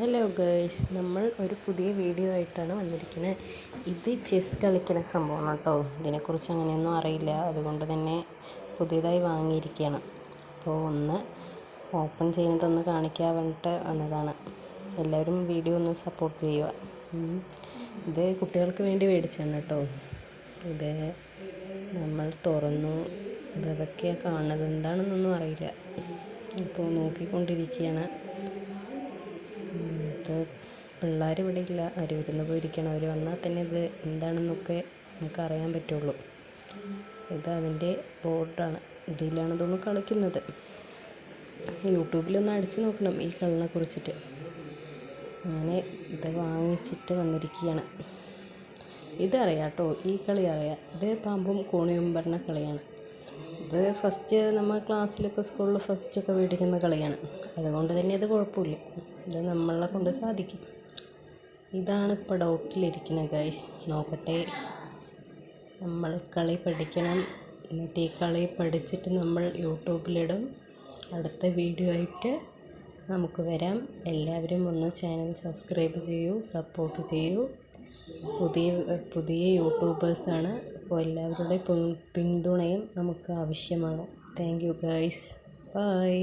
Hello girls നമ്മൾ ഒരു പുതിയ വീഡിയോ ആയിട്ടാണ് വന്നിരിക്കുന്നത്. ഇത് ചെസ് കളിക്കുന്ന സംഭവമാണ് കേട്ടോ. ഇതിനെക്കുറിച്ച് അങ്ങനെയൊന്നും അറിയില്ല. അതുകൊണ്ട് തന്നെ പുതിയതായി വാങ്ങിയിരിക്കുകയാണ്. അപ്പോൾ ഒന്ന് ഓപ്പൺ ചെയ്യുന്നതൊന്ന് കാണിക്കാൻ വേണ്ടിയിട്ട് വന്നതാണ് എല്ലാവരും വീഡിയോ ഒന്ന് സപ്പോർട്ട് ചെയ്യുക. ഇത് കുട്ടികൾക്ക് വേണ്ടി മേടിച്ചാണ് കേട്ടോ. ഇത് നമ്മൾ തുറന്നു. ഇതൊക്കെയാണ് കാണുന്നത്? എന്താണെന്നൊന്നും അറിയില്ല. ഇപ്പോൾ നോക്കിക്കൊണ്ടിരിക്കുകയാണ്. പിള്ളേർ ഇവിടെ ഇല്ല അവർ വിരുന്ന് പോയിരിക്കണം അവർ വന്നാൽ തന്നെ ഇത് എന്താണെന്നൊക്കെ നമുക്ക് അറിയാൻ പറ്റുള്ളൂ. ഇത് അതിന്റെ ബോർഡാണ് ഇതിലാണ് ഇതൊന്ന് കളിക്കുന്നത്. യൂട്യൂബിലൊന്ന് അടിച്ച് നോക്കണം ഈ കളിനെ കുറിച്ചിട്ട്. അങ്ങനെ ഇത് വാങ്ങിച്ചിട്ട് വന്നിരിക്കുകയാണ്. ഇതറിയാം കേട്ടോ ഈ കളി അറിയാം. ഇത് പാമ്പും കോണിയും പറഞ്ഞ കളിയാണ്. ഇത് ഫസ്റ്റ് നമ്മൾ ക്ലാസ്സിലൊക്കെ സ്കൂളിൽ ഫസ്റ്റൊക്കെ മേടിക്കുന്ന കളിയാണ്. അതുകൊണ്ട് തന്നെ ഇത് കുഴപ്പമില്ല. ഇത് നമ്മളെ കൊണ്ട് സാധിക്കും. ഇതാണ് ഇപ്പോൾ ഡൗട്ടിലിരിക്കുന്നത് ഗൈസ് നോക്കട്ടെ. നമ്മൾ കളി പഠിക്കണം. എന്നിട്ട് ഈ കളി പഠിച്ചിട്ട് നമ്മൾ യൂട്യൂബിലിടും. അടുത്ത വീഡിയോ ആയിട്ട് നമുക്ക് വരാം. എല്ലാവരും ഒന്ന് ചാനൽ സബ്സ്ക്രൈബ് ചെയ്യൂ സപ്പോർട്ട് ചെയ്യൂ. പുതിയ പുതിയ യൂട്യൂബേഴ്സാണ് അപ്പോൾ എല്ലാവരുടെ പിന്തുണയും നമുക്ക് ആവശ്യമാണ്. Thank you guys bye